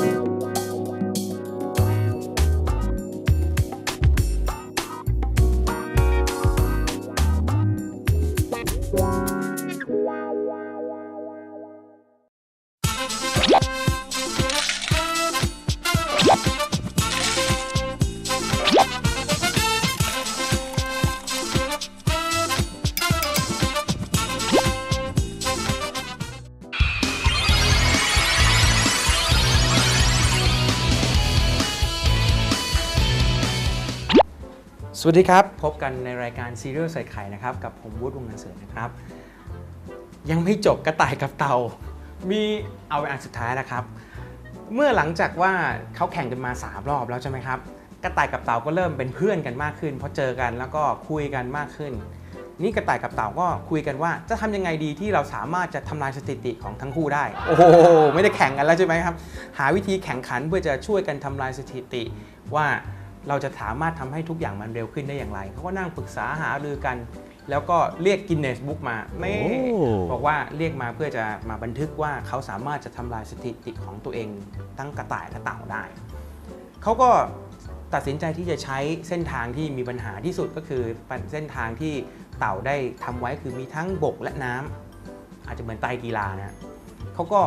ส วัสดีครับ พบกันในรายการซีเรียลใส่ไข่นะครับ กับผมวุฒิวงศ์นันเสริฐนะครับ ยังไม่จบกระต่ายกับเต่า มีเอาไปอันสุดท้ายนะครับ เมื่อหลังจากว่าเขาแข่งกันมา 3 รอบแล้วใช่ไหมครับ กระต่ายกับเต่าก็เริ่มเป็นเพื่อนกันมากขึ้นเพราะเจอกันแล้วก็คุยกันมากขึ้น นี่กระต่ายกับเต่าก็คุยกันว่า จะทำยังไงดีที่เราสามารถจะทำลายสถิติของทั้งคู่ได้ โอ้โหไม่ได้แข่งกันแล้วใช่ไหมครับ หาวิธีแข่งขันเพื่อจะช่วยกันทำลายสถิติว่า เราจะสามารถทำให้ทุกอย่างมันเร็วขึ้นได้อย่างไร เขาก็นั่งปรึกษาหารือกัน แล้วก็เรียกกินเนสบุ๊กมาไม่โอ้บอกว่าเรียกมาเพื่อจะมาบันทึกว่าเขาสามารถจะทำลายสถิติของตัวเองทั้งกระต่ายและเต่าได้ เขาก็ตัดสินใจที่จะใช้เส้นทางที่มีปัญหาที่สุดก็คือเป็นเส้นทางที่เต่าได้ทำไว้คือมีทั้งบกและน้ำอาจจะเหมือนไตรกีฬานะเขาก็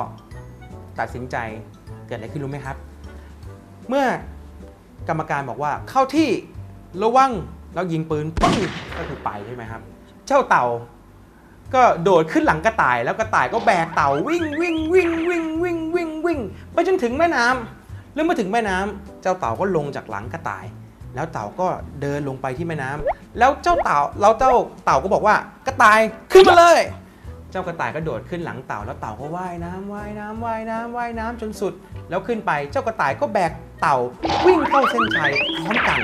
ตัดสินใจเกิดอะไรขึ้นรู้ไหมครับ เมื่อ กรรมการบอกว่าเข้าที่ระวังแล้วยิงปืนปึ้งก็คือไปใช่ไหมครับ เจ้าเต่า ก็โดดขึ้นหลังกระต่ายแล้วกระต่ายก็แบกเต่าวิ่งวิ่งวิ่งวิ่งวิ่งวิ่งวิ่งไปจนถึงแม่น้ำแล้วเมื่อถึงแม่น้ำเจ้าเต่าก็ลงจากหลังกระต่าย แล้วเต่าก็เดินลงไปที่แม่น้ำแล้วเจ้าเต่าเราเจ้าเต่าก็บอกว่ากระต่ายขึ้นมาเลย เจ้ากระต่ายก็โดดขึ้นหลังเต่าแล้วเต่าก็ว่ายน้ำว่ายน้ำว่ายน้ำว่ายน้ำจนสุด แล้วขึ้นไปเจ้ากระต่ายก็แบกเต่าวิ่งเข้าเส้นชัยพร้อมกัน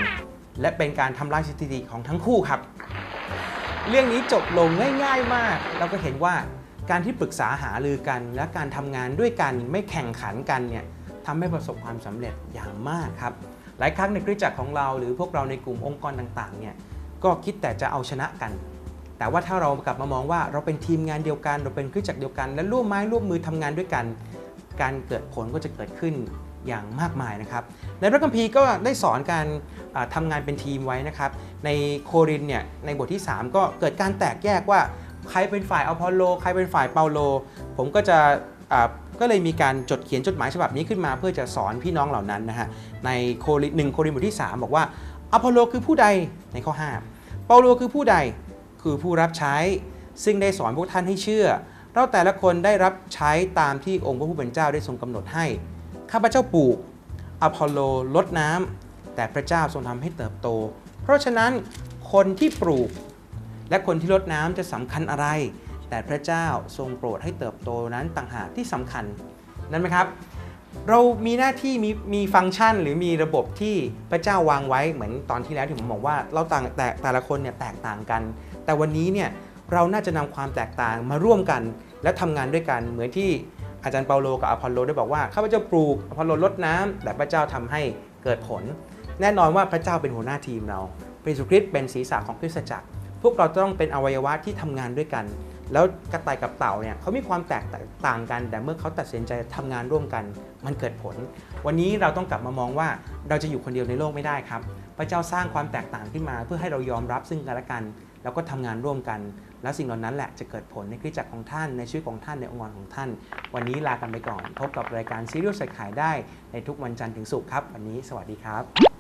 และเป็นการทำลายสถิติของทั้งคู่ครับ เรื่องนี้จบลงง่าย ๆมาก เราก็เห็นว่าการที่ปรึกษาหารือกัน และการทำงานด้วยกันไม่แข่งขันกันเนี่ยทำให้ประสบความสำเร็จอย่างมากครับ หลายครั้งในคริสตจักรของเราหรือพวกเราในกลุ่มองค์กรต่างๆเนี่ยก็คิดแต่จะเอาชนะกัน แต่ว่าถ้าเรากลับมามองว่าเราเป็นทีมงานเดียวกัน เราเป็นคริสตจักรเดียวกัน และร่วมไม้ร่วมมือทำงานด้วยกัน การเกิดผลก็จะเกิดขึ้นอย่างมากมายนะครับ ในพระคัมภีร์ก็ได้สอนการอ่าทำงานเป็นทีมไว้นะครับ ในโครินเนี่ยในบทที่ 3 ก็เกิดการแตกแยกว่าใครเป็นฝ่ายอพอลโล ใครเป็นฝ่ายเปาโล ผมก็จะก็เลยมีการจดเขียนจดหมายฉบับนี้ขึ้นมา เพื่อจะสอนพี่น้องเหล่านั้นนะฮะในโครินหนึ่งโครินบทที่ 3 บอกว่าอพอลโลคือผู้ใดในข้อ 5 เปาโลคือผู้ใด คือผู้รับใช้ ซึ่งได้สอนพวกท่านให้เชื่อ เราแต่ละคนได้รับใช้ตามที่องค์พระผู้เป็นเจ้าได้ทรงกำหนดให้ ข้าพเจ้าปลูกอพอลโลลดน้ำแต่พระเจ้าทรงทำให้เติบโต เพราะฉะนั้นคนที่ปลูก และคนที่ลดน้ำจะสำคัญอะไร แต่พระเจ้าทรงโปรดให้เติบโตนั้นต่างหากที่สำคัญนั่นไหมครับเรามีหน้าที่มีมีฟังก์ชันหรือมีระบบที่พระเจ้าวางไว้เหมือนตอนที่แล้วที่ผมบอกว่าเราต่างแต่แต่ละคนเนี่ยแตกต่างกัน แต่วันนี้เนี่ยเราน่าจะนำความแตกต่างมาร่วมกัน และทำงานด้วยกันเหมือนที่อาจารย์เปาโลกับอพอลโลได้บอกว่าข้าพเจ้าปลูกอพอลโลลดน้ำแต่พระเจ้าทำให้เกิดผล แน่นอนว่าพระเจ้าเป็นหัวหน้าทีมเราพระเยซูคริสต์เป็นศีรษะของคริสตจักร พวกเราต้องเป็นอวัยวะที่ทำงานด้วยกัน แล้วกระต่ายกับเต่าเนี่ยเขามีความแตกต่างกัน แต่เมื่อเขาตัดสินใจทำงานร่วมกัน มันเกิดผล วันนี้เราต้องกลับมามองว่าเราจะอยู่คนเดียวในโลกไม่ได้ครับ พระเจ้าสร้างความแตกต่างขึ้นมา เพื่อให้เรายอมรับซึ่งกันและกัน แล้วก็ทำงานร่วมกัน แล้วสิ่งเหล่านั้นแหละจะเกิดผลในคริสตจักรของท่านในชีวิตของท่านในองค์กรของท่าน วันนี้ลากันไปก่อน พบกับรายการซีรียลใส่ขายได้ในทุกวันจันทร์ถึงศุกร์ครับ วันนี้สวัสดีครับ